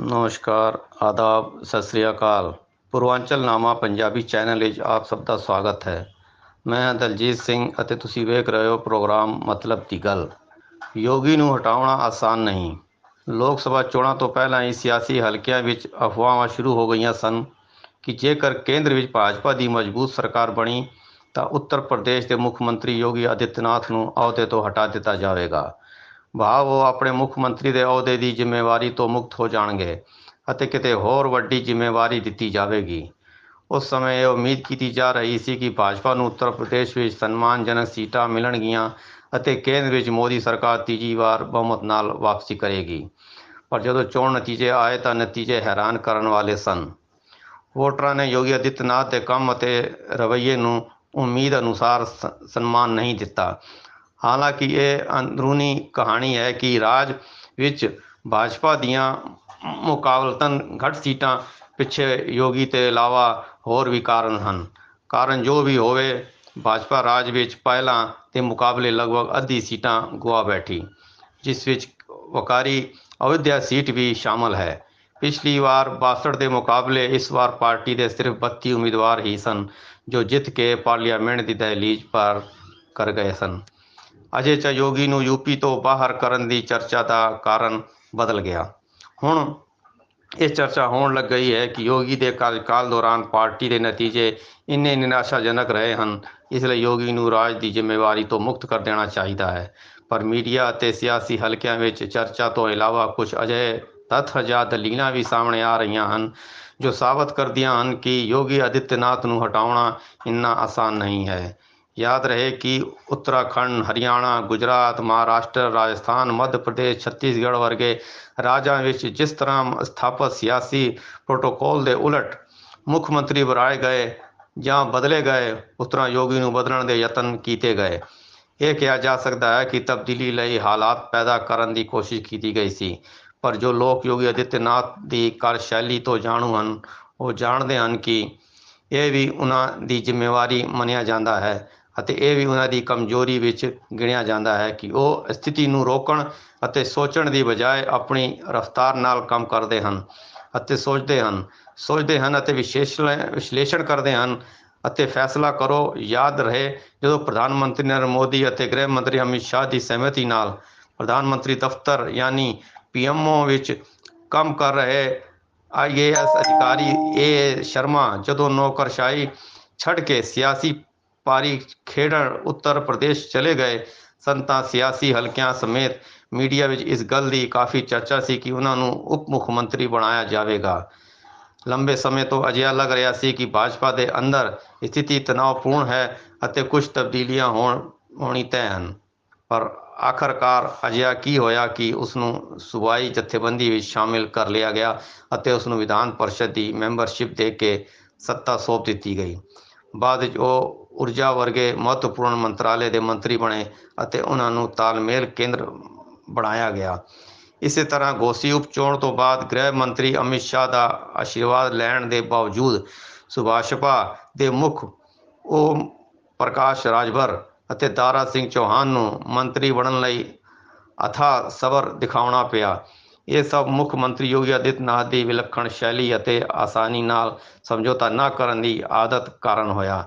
ਨਮਸਕਾਰ, ਆਦਾਬ, ਸਤਿ ਸ੍ਰੀ ਅਕਾਲ। ਪੂਰਵਾਂਚਲ ਨਾਮਾ ਪੰਜਾਬੀ ਚੈਨਲ ਵਿੱਚ ਆਪ ਸਭ ਦਾ ਸਵਾਗਤ ਹੈ। ਮੈਂ ਦਲਜੀਤ ਸਿੰਘ ਅਤੇ ਤੁਸੀਂ ਵੇਖ ਰਹੇ ਹੋ ਪ੍ਰੋਗਰਾਮ ਮਤਲਬ ਦੀ ਗੱਲ। ਯੋਗੀ ਨੂੰ ਹਟਾਉਣਾ ਆਸਾਨ ਨਹੀਂ। ਲੋਕ ਸਭਾ ਚੋਣਾਂ ਤੋਂ ਪਹਿਲਾਂ ਹੀ ਸਿਆਸੀ ਹਲਕਿਆਂ ਵਿੱਚ ਅਫਵਾਹਾਂ ਸ਼ੁਰੂ ਹੋ ਗਈਆਂ ਸਨ ਕਿ ਜੇਕਰ ਕੇਂਦਰ ਵਿੱਚ ਭਾਜਪਾ ਦੀ ਮਜ਼ਬੂਤ ਸਰਕਾਰ ਬਣੀ, ਤਾਂ ਉੱਤਰ ਪ੍ਰਦੇਸ਼ ਦੇ ਮੁੱਖ ਮੰਤਰੀ ਯੋਗੀ ਆਦਿੱਤਿਆਨਾਥ ਨੂੰ ਅਹੁਦੇ ਤੋਂ ਹਟਾ ਦਿੱਤਾ ਜਾਵੇਗਾ। ਭਾਵ ਉਹ ਆਪਣੇ ਮੁੱਖ ਮੰਤਰੀ ਦੇ ਅਹੁਦੇ ਦੀ ਜ਼ਿੰਮੇਵਾਰੀ ਤੋਂ ਮੁਕਤ ਹੋ ਜਾਣਗੇ ਅਤੇ ਕਿਤੇ ਹੋਰ ਵੱਡੀ ਜ਼ਿੰਮੇਵਾਰੀ ਦਿੱਤੀ ਜਾਵੇਗੀ। ਉਸ ਸਮੇਂ ਇਹ ਉਮੀਦ ਕੀਤੀ ਜਾ ਰਹੀ ਸੀ ਕਿ ਭਾਜਪਾ ਨੂੰ ਉੱਤਰ ਪ੍ਰਦੇਸ਼ ਵਿੱਚ ਸਨਮਾਨਜਨਕ ਸੀਟਾਂ ਮਿਲਣਗੀਆਂ ਅਤੇ ਕੇਂਦਰ ਵਿੱਚ ਮੋਦੀ ਸਰਕਾਰ ਤੀਜੀ ਵਾਰ ਬਹੁਮਤ ਨਾਲ ਵਾਪਸੀ ਕਰੇਗੀ। ਪਰ ਜਦੋਂ ਚੋਣ ਨਤੀਜੇ ਆਏ ਤਾਂ ਨਤੀਜੇ ਹੈਰਾਨ ਕਰਨ ਵਾਲੇ ਸਨ। ਵੋਟਰਾਂ ਨੇ ਯੋਗੀ ਆਦਿੱਤਿਆਨਾਥ ਦੇ ਕੰਮ ਅਤੇ ਰਵੱਈਏ ਨੂੰ ਉਮੀਦ ਅਨੁਸਾਰ ਸ- ਸਨਮਾਨ ਨਹੀਂ ਦਿੱਤਾ। ਹਾਲਾਂਕਿ ਇਹ ਅੰਦਰੂਨੀ ਕਹਾਣੀ ਹੈ ਕਿ ਰਾਜ ਵਿੱਚ ਭਾਜਪਾ ਦੀਆਂ ਮੁਕਾਬਲਤਨ ਘੱਟ ਸੀਟਾਂ ਪਿੱਛੇ ਯੋਗੀ ਤੇ ਇਲਾਵਾ ਹੋਰ ਵੀ ਕਾਰਨ ਹਨ। ਕਾਰਨ ਜੋ ਵੀ ਹੋਵੇ, ਭਾਜਪਾ ਰਾਜ ਵਿੱਚ ਪਹਿਲਾਂ ਦੇ ਮੁਕਾਬਲੇ ਲਗਭਗ ਅੱਧੀ ਸੀਟਾਂ ਗੁਆ ਬੈਠੀ, ਜਿਸ ਵਿੱਚ ਵਕਾਰੀ ਅਯੁੱਧਿਆ ਸੀਟ ਵੀ ਸ਼ਾਮਲ ਹੈ। ਪਿਛਲੀ ਵਾਰ 62 ਦੇ ਮੁਕਾਬਲੇ ਇਸ ਵਾਰ ਪਾਰਟੀ ਦੇ ਸਿਰਫ 32 ਉਮੀਦਵਾਰ ਹੀ ਸਨ, ਜੋ ਜਿੱਤ ਕੇ ਪਾਰਲੀਮੈਂਟ ਦੀ ਦਹਲੀਜ਼ ਪਾਰ ਕਰ ਗਏ ਸਨ। ਅਜੇ ਚ ਯੋਗੀ ਨੂੰ ਯੂਪੀ ਤੋਂ ਬਾਹਰ ਕਰਨ ਦੀ ਚਰਚਾ ਦਾ ਕਾਰਨ ਬਦਲ ਗਿਆ। ਹੁਣ ਇਹ ਚਰਚਾ ਹੋਣ ਲੱਗ ਗਈ ਹੈ ਕਿ ਯੋਗੀ ਦੇ ਕਾਰਜਕਾਲ ਦੌਰਾਨ ਪਾਰਟੀ ਦੇ ਨਤੀਜੇ ਇੰਨੇ ਨਿਰਾਸ਼ਾਜਨਕ ਰਹੇ ਹਨ, ਇਸ ਲਈ ਯੋਗੀ ਨੂੰ ਰਾਜ ਦੀ ਜ਼ਿੰਮੇਵਾਰੀ ਤੋਂ ਮੁਕਤ ਕਰ ਦੇਣਾ ਚਾਹੀਦਾ ਹੈ। ਪਰ ਮੀਡੀਆ ਅਤੇ ਸਿਆਸੀ ਹਲਕਿਆਂ ਵਿੱਚ ਚਰਚਾ ਤੋਂ ਇਲਾਵਾ ਕੁਝ ਅਜਿਹੇ ਤੱਥ ਜਾਂ ਦਲੀਲਾਂ ਵੀ ਸਾਹਮਣੇ ਆ ਰਹੀਆਂ ਹਨ, ਜੋ ਸਾਬਤ ਕਰਦੀਆਂ ਹਨ ਕਿ ਯੋਗੀ ਆਦਿੱਤਿਆਨਾਥ ਨੂੰ ਹਟਾਉਣਾ ਇੰਨਾ ਆਸਾਨ ਨਹੀਂ ਹੈ। ਯਾਦ ਰਹੇ ਕਿ ਉੱਤਰਾਖੰਡ, ਹਰਿਆਣਾ, ਗੁਜਰਾਤ, ਮਹਾਰਾਸ਼ਟਰ, ਰਾਜਸਥਾਨ, ਮੱਧ ਪ੍ਰਦੇਸ਼, ਛੱਤੀਸਗੜ੍ਹ ਵਰਗੇ ਰਾਜਾਂ ਵਿੱਚ ਜਿਸ ਤਰ੍ਹਾਂ ਸਥਾਪਿਤ ਸਿਆਸੀ ਪ੍ਰੋਟੋਕੋਲ ਦੇ ਉਲਟ ਮੁੱਖ ਮੰਤਰੀ ਬਣਾਏ ਗਏ ਜਾਂ ਬਦਲੇ ਗਏ, ਉਸ ਤਰ੍ਹਾਂ ਯੋਗੀ ਨੂੰ ਬਦਲਣ ਦੇ ਯਤਨ ਕੀਤੇ ਗਏ। ਇਹ ਕਿਹਾ ਜਾ ਸਕਦਾ ਹੈ ਕਿ ਤਬਦੀਲੀ ਲਈ ਹਾਲਾਤ ਪੈਦਾ ਕਰਨ ਦੀ ਕੋਸ਼ਿਸ਼ ਕੀਤੀ ਗਈ ਸੀ, ਪਰ ਜੋ ਲੋਕ ਯੋਗੀ ਆਦਿੱਤਿਆਨਾਥ ਦੀ ਕਾਰਜਸ਼ੈਲੀ ਤੋਂ ਜਾਣੂ ਹਨ, ਉਹ ਜਾਣਦੇ ਹਨ ਕਿ ਇਹ ਵੀ ਉਹਨਾਂ ਦੀ ਜ਼ਿੰਮੇਵਾਰੀ ਮੰਨਿਆ ਜਾਂਦਾ ਹੈ। ਅਤੇ ਇਹ ਵੀ ਉਹਨਾਂ ਦੀ ਕਮਜ਼ੋਰੀ ਵਿੱਚ ਗਿਣਿਆ ਜਾਂਦਾ ਹੈ ਕਿ ਉਹ ਸਥਿਤੀ ਨੂੰ ਰੋਕਣ ਅਤੇ ਸੋਚਣ ਦੀ ਬਜਾਏ ਆਪਣੀ ਰਫ਼ਤਾਰ ਨਾਲ ਕੰਮ ਕਰਦੇ ਹਨ ਅਤੇ ਸੋਚਦੇ ਹਨ ਸੋਚਦੇ ਹਨ ਅਤੇ ਵਿਸ਼ੇਸ਼ਣ, ਵਿਸ਼ਲੇਸ਼ਣ ਕਰਦੇ ਹਨ ਅਤੇ ਫੈਸਲਾ ਕਰੋ, ਯਾਦ ਰਹੇ, ਜਦੋਂ ਪ੍ਰਧਾਨ ਮੰਤਰੀ ਨਰਿੰਦਰ ਮੋਦੀ ਅਤੇ ਗ੍ਰਹਿ ਮੰਤਰੀ ਅਮਿਤ ਸ਼ਾਹ ਦੀ ਸਹਿਮਤੀ ਨਾਲ ਪ੍ਰਧਾਨ ਮੰਤਰੀ ਦਫ਼ਤਰ ਯਾਨੀ ਪੀਐਮਓ ਵਿੱਚ ਕੰਮ ਕਰ ਰਹੇ ਆਈਏਐਸ ਅਧਿਕਾਰੀ ਏ ਸ਼ਰਮਾ ਜਦੋਂ ਨੌਕਰਸ਼ਾਹੀ ਛੱਡ ਕੇ ਸਿਆਸੀ ਪਾਰੀ ਖੇਡਣ ਉੱਤਰ ਪ੍ਰਦੇਸ਼ ਚਲੇ ਗਏ। ਸਨ ਸਿਆਸੀ ਹਲਕਿਆਂ ਸਮੇਤ ਮੀਡੀਆ ਵਿੱਚ ਇਸ ਗੱਲ ਦੀ ਕਾਫੀ ਚਰਚਾ ਸੀ ਕਿ ਉਹਨਾਂ ਨੂੰ ਉਪ ਮੁੱਖ ਮੰਤਰੀ ਬਣਾਇਆ ਜਾਵੇਗਾ। ਲੰਬੇ ਸਮੇਂ ਤੋਂ ਅਜਿਹਾ ਲੱਗ ਰਿਹਾ ਸੀ ਕਿ ਭਾਜਪਾ ਦੇ ਅੰਦਰ ਸਥਿਤੀ ਤਣਾਅਪੂਰਨ ਹੈ ਅਤੇ ਕੁਝ ਤਬਦੀਲੀਆਂ ਹੋਣ, ਹੋਣੀ ਤੈਅ ਹਨ। ਪਰ ਆਖਰਕਾਰ ਅਜਿਹਾ ਕੀ ਹੋਇਆ ਕਿ ਉਸ ਨੂੰ ਸੂਬਾਈ ਜਥੇਬੰਦੀ ਵਿੱਚ ਸ਼ਾਮਿਲ ਕਰ ਲਿਆ ਗਿਆ ਅਤੇ ਉਸ ਨੂੰ ਵਿਧਾਨ ਪਰਿਸ਼ਦ ਦੀ ਮੈਂਬਰਸ਼ਿਪ ਦੇ ਕੇ ਸੱਤਾ ਸੌਂਪ ਦਿੱਤੀ ਗਈ। ਬਾਅਦ ਵਿੱਚ ਉਹ ਊਰਜਾ ਵਰਗੇ ਮਹੱਤਵਪੂਰਨ ਮੰਤਰਾਲੇ ਦੇ ਮੰਤਰੀ ਬਣੇ ਅਤੇ ਉਹਨਾਂ ਨੂੰ ਤਾਲਮੇਲ ਕੇਂਦਰ ਬਣਾਇਆ ਗਿਆ। ਇਸੇ ਤਰ੍ਹਾਂ ਗੋਸੀ ਉਪਚੋਣ ਤੋਂ ਬਾਅਦ ਗ੍ਰਹਿ ਮੰਤਰੀ ਅਮਿਤ ਸ਼ਾਹ ਦਾ ਆਸ਼ੀਰਵਾਦ ਲੈਣ ਦੇ ਬਾਵਜੂਦ ਸੁਭਾਸ਼ਪਾ ਦੇ ਮੁੱਖ ਉਹ ਪ੍ਰਕਾਸ਼ ਰਾਜਭਰ ਅਤੇ ਦਾਰਾ ਸਿੰਘ ਚੌਹਾਨ ਨੂੰ ਮੰਤਰੀ ਬਣਨ ਲਈ ਅਥਾ ਸਬਰ ਦਿਖਾਉਣਾ ਪਿਆ। ਇਹ ਸਭ ਮੁੱਖ ਮੰਤਰੀ ਯੋਗੀ ਆਦਿੱਤਿਆਨਾਥ ਦੀ ਵਿਲੱਖਣ ਸ਼ੈਲੀ ਅਤੇ ਆਸਾਨੀ ਨਾਲ ਸਮਝੌਤਾ ਨਾ ਕਰਨ ਦੀ ਆਦਤ ਕਾਰਨ ਹੋਇਆ।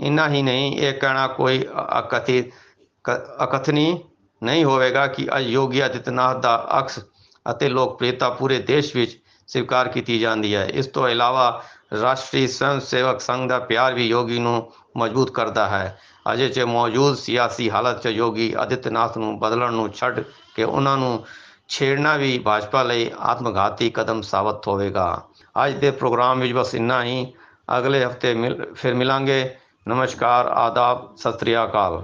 ਇੰਨਾ ਹੀ ਨਹੀਂ, ਇਹ ਕਹਿਣਾ ਕੋਈ ਅਕਥਿਤ ਅਕਥਨੀ ਨਹੀਂ ਹੋਵੇਗਾ ਕਿ ਅੱਜ ਯੋਗੀ ਆਦਿੱਤਿਆਨਾਥ ਦਾ ਅਕਸ ਅਤੇ ਲੋਕਪ੍ਰਿਯਤਾ ਪੂਰੇ ਦੇਸ਼ ਵਿੱਚ ਸਵੀਕਾਰ ਕੀਤੀ ਜਾਂਦੀ ਹੈ। ਇਸ ਤੋਂ ਇਲਾਵਾ ਰਾਸ਼ਟਰੀ ਸਵੈਂ ਸੇਵਕ ਸੰਘ ਦਾ ਪਿਆਰ ਵੀ ਯੋਗੀ ਨੂੰ ਮਜ਼ਬੂਤ ਕਰਦਾ ਹੈ। ਅਜੇ ਚ ਮੌਜੂਦ ਸਿਆਸੀ ਹਾਲਤ ਚ ਯੋਗੀ ਆਦਿਤਨਾਥ ਨੂੰ ਬਦਲਣ ਨੂੰ ਛੱਡ ਕੇ ਉਹਨਾਂ ਨੂੰ ਛੇੜਨਾ ਵੀ ਭਾਜਪਾ ਲਈ ਆਤਮਘਾਤੀ ਕਦਮ ਸਾਬਤ ਹੋਵੇਗਾ। ਅੱਜ ਦੇ ਪ੍ਰੋਗਰਾਮ ਵਿੱਚ ਬਸ ਇੰਨਾ ਹੀ। ਅਗਲੇ ਹਫ਼ਤੇ ਮਿਲ, ਫਿਰ ਮਿਲਾਂਗੇ। ਨਮਸਕਾਰ ਆਦਾਬ ਸਤਿ ਸ੍ਰੀ ਅਕਾਲ।